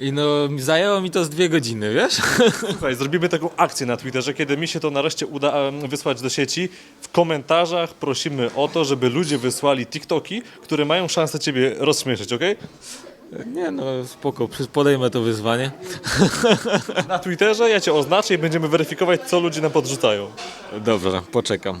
I no, zajęło mi to z dwie godziny, wiesz? Słuchaj, zrobimy taką akcję na Twitterze, kiedy mi się to nareszcie uda em, wysłać do sieci. W komentarzach prosimy o to, żeby ludzie wysłali TikToki, które mają szansę ciebie rozśmieszyć, ok? Nie no, spoko, przy- podejmę to wyzwanie. Na Twitterze ja cię oznaczę i będziemy weryfikować, co ludzie nam podrzucają. Dobrze, poczekam.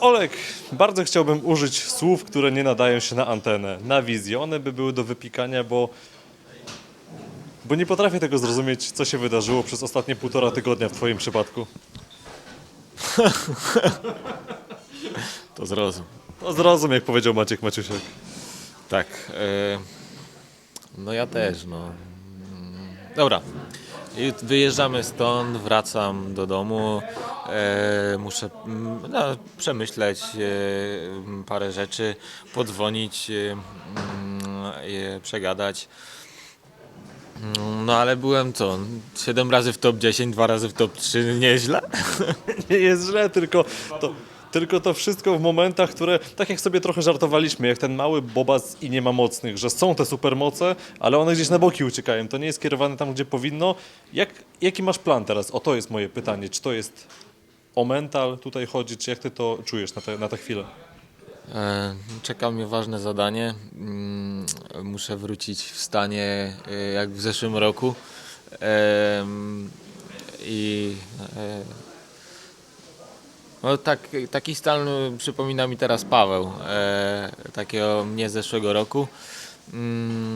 Olek, bardzo chciałbym użyć słów, które nie nadają się na antenę, na wizję. One by były do wypikania, bo, bo nie potrafię tego zrozumieć, co się wydarzyło przez ostatnie półtora tygodnia w twoim przypadku. To zrozum. No zrozum, jak powiedział Maciek Maciusiak. Tak. E, no ja też, no. Dobra. I wyjeżdżamy stąd, wracam do domu. E, muszę mm, no, przemyśleć e, parę rzeczy, podzwonić, e, e, przegadać. No ale byłem co? 7 razy w top 10, dwa razy w top 3, nieźle. Nie jest źle, tylko to, tylko to wszystko w momentach, które, tak jak sobie trochę żartowaliśmy, jak ten mały bobas i nie ma mocnych, że są te supermoce, ale one gdzieś na boki uciekają. To nie jest kierowane tam, gdzie powinno. Jak, jaki masz plan teraz? O to jest moje pytanie. Czy to jest o mental tutaj chodzi, czy jak ty to czujesz na, te, na tę chwilę? E, Czeka mnie ważne zadanie. Mm, Muszę wrócić w stanie e, jak w zeszłym roku. Em, I e, no tak, taki stan e, przypomina mi teraz Paweł, e, takiego mnie z zeszłego roku. Mm,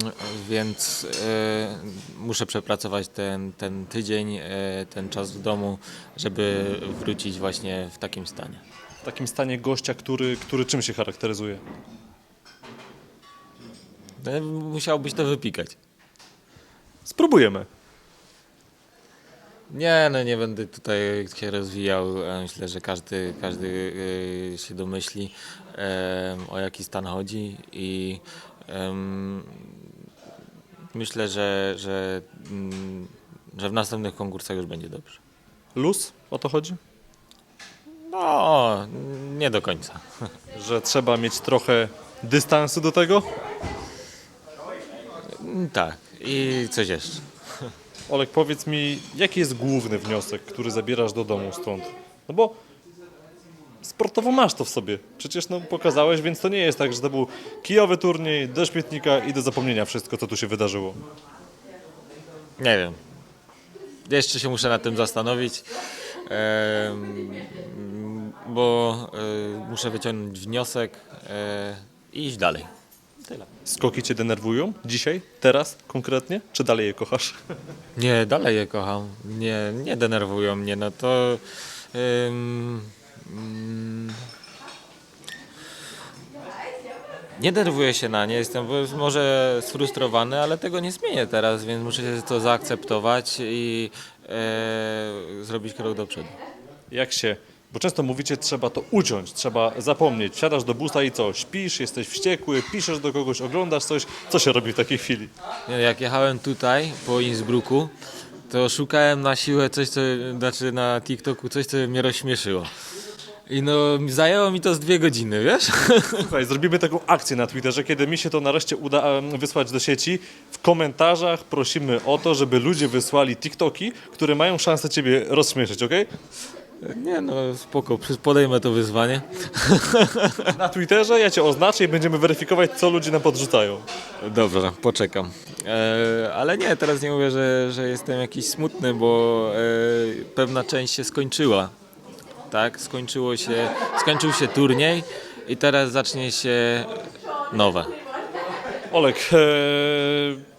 Więc e, muszę przepracować ten, ten tydzień, e, ten czas w domu, żeby wrócić właśnie w takim stanie. W takim stanie gościa, który, który czym się charakteryzuje? E, Musiałbyś to wypikać. Spróbujemy. Nie, no nie będę tutaj się rozwijał. Myślę, że każdy, każdy e, się domyśli o jaki stan chodzi i myślę, że, że, mm, że w następnych konkursach już będzie dobrze. Luz? O to chodzi? No, nie do końca. Że trzeba mieć trochę dystansu do tego? Tak, i coś jeszcze. Olek, powiedz mi, jaki jest główny wniosek, który zabierasz do domu stąd? No bo sportowo masz to w sobie. Przecież no, pokazałeś, więc to nie jest tak, że to był kijowy turniej, do śmietnika i do zapomnienia wszystko, co tu się wydarzyło. Nie wiem. Jeszcze się muszę nad tym zastanowić, bo e, muszę wyciągnąć wniosek e, i iść dalej. Tyle. Skoki cię denerwują? Dzisiaj? Teraz? Konkretnie? Czy dalej je kochasz? Nie, dalej je kocham. Nie, nie denerwują mnie. No to. em, mm, nie denerwuję się na nie, jestem może sfrustrowany, ale tego nie zmienię teraz, więc muszę się to zaakceptować i e, zrobić krok do przodu. Jak się... Bo często mówicie, trzeba to uciąć, trzeba zapomnieć. Wsiadasz do busa i co? Śpisz, jesteś wściekły, piszesz do kogoś, oglądasz coś. Co się robi w takiej chwili? Jak jechałem tutaj po Innsbrucku, to szukałem na siłę coś, co, znaczy na TikToku coś, co mnie rozśmieszyło. I no, zajęło mi to z dwie godziny, wiesz? Słuchaj, zrobimy taką akcję na Twitterze, kiedy mi się to nareszcie uda wysłać do sieci. W komentarzach prosimy o to, żeby ludzie wysłali TikToki, które mają szansę ciebie rozśmieszyć, ok? Nie no, spoko, podejmę to wyzwanie. Na Twitterze ja cię oznaczę i będziemy weryfikować, co ludzie nam podrzucają. Dobrze, poczekam. E, ale nie, teraz nie mówię, że, że jestem jakiś smutny, bo e, pewna część się skończyła. Tak, skończyło się, skończył się turniej i teraz zacznie się nowe. Olek, e,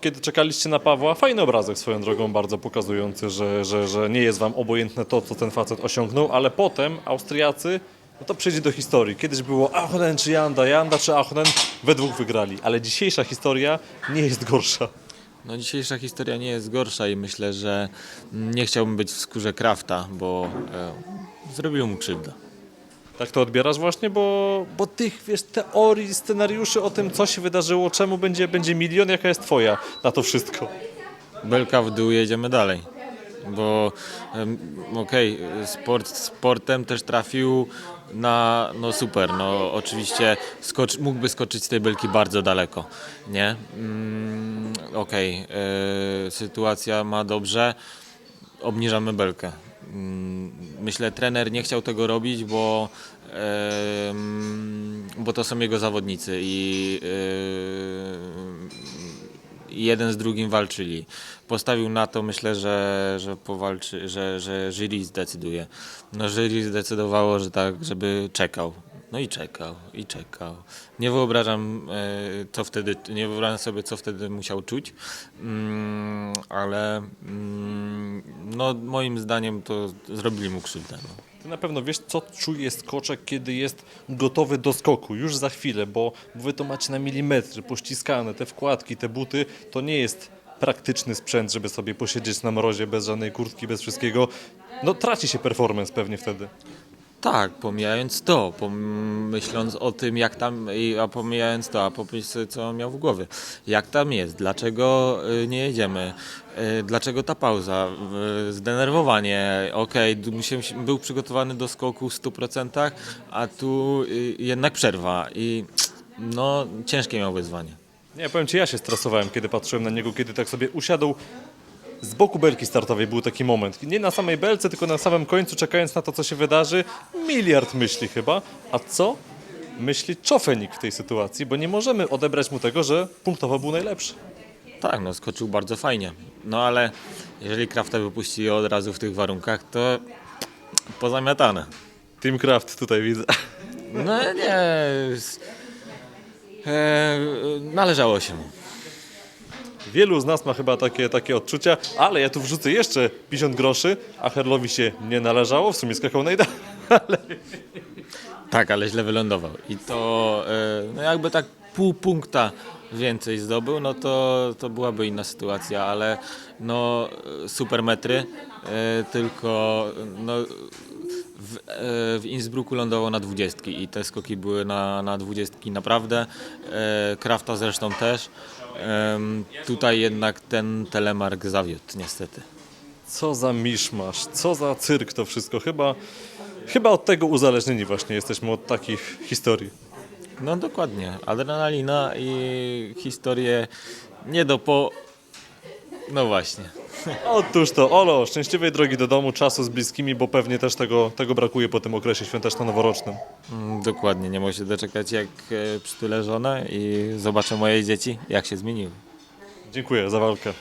kiedy czekaliście na Pawła, fajny obrazek swoją drogą, bardzo pokazujący, że, że, że nie jest wam obojętne to, co ten facet osiągnął, ale potem Austriacy no to przejdzie do historii. Kiedyś było Ahonen czy Janda, Janda czy Ahonen, we dwóch wygrali. Ale dzisiejsza historia nie jest gorsza. No dzisiejsza historia nie jest gorsza i myślę, że nie chciałbym być w skórze Krafta, bo e, zrobił mu krzywdę. Tak to odbierasz właśnie, bo, bo tych, wiesz, teorii, scenariuszy o tym, co się wydarzyło, czemu będzie, będzie milion, jaka jest twoja na to wszystko. Belka w dół, jedziemy dalej. Bo okej, sport sportem też trafił na, no super, no oczywiście mógłby skoczyć z tej belki bardzo daleko, nie? Mm, okej, e, sytuacja ma dobrze, obniżamy belkę. Mm, Myślę, trener nie chciał tego robić, bo, bo to są jego zawodnicy e, i jeden z drugim walczyli. Postawił na to, myślę, że, że powalczy, że, że jury zdecyduje. No jury zdecydowało, że tak, żeby czekał. No i czekał, i czekał. Nie wyobrażam, e, co wtedy, nie wyobrażam sobie, co wtedy musiał czuć, mm, ale mm, no, moim zdaniem to zrobili mu krzywdę. No. Ty na pewno wiesz, co czuje skoczek, kiedy jest gotowy do skoku, już za chwilę, bo wy to macie na milimetry, pościskane, te wkładki, te buty, to nie jest praktyczny sprzęt, żeby sobie posiedzieć na mrozie bez żadnej kurtki, bez wszystkiego. No traci się performance pewnie wtedy. Tak, pomijając to, pom- myśląc o tym, jak tam, a pomijając to, a pomyśl co miał w głowie. Jak tam jest, dlaczego y, nie jedziemy, Y, dlaczego ta pauza, Y, zdenerwowanie, okej, d- był przygotowany do skoku w 100%, a tu jednak przerwa i no, ciężkie miał wyzwanie. Nie, powiem Ci, ja się stresowałem, kiedy patrzyłem na niego, kiedy tak sobie usiadł z boku belki startowej. Był taki moment. Nie na samej belce, tylko na samym końcu, czekając na to, co się wydarzy. Miliard myśli chyba. A co myśli Czofenik w tej sytuacji? Bo nie możemy odebrać mu tego, że punktowo był najlepszy. Tak, no skoczył bardzo fajnie, no ale jeżeli Krafta wypuści od razu w tych warunkach, to pozamiatane. Team Craft tutaj widzę. No nie. E, należało się mu. Wielu z nas ma chyba takie, takie odczucia, ale ja tu wrzucę jeszcze 50 groszy, a Herlowi się nie należało, w sumie skakał najdalej. Tak, ale źle wylądował. I to e, no jakby tak pół punkta więcej zdobył, no to, to byłaby inna sytuacja, ale no e, super metry, e, tylko no, w, e, w Innsbrucku lądował na dwudziestki i te skoki były na, na dwudziestki naprawdę. E, Krafta zresztą też. Tutaj jednak ten telemark zawiódł niestety. Co za miszmasz, co za cyrk to wszystko. Chyba, chyba od tego uzależnieni właśnie jesteśmy, od takich historii. No dokładnie. Adrenalina i historie nie do po... No właśnie. Otóż to, Olo, szczęśliwej drogi do domu, czasu z bliskimi, bo pewnie też tego, tego brakuje po tym okresie świąteczno-noworocznym. Mm, Dokładnie. Nie mogę się doczekać jak e, przytulę żonę i zobaczę moje dzieci, jak się zmieniły. Dziękuję za walkę.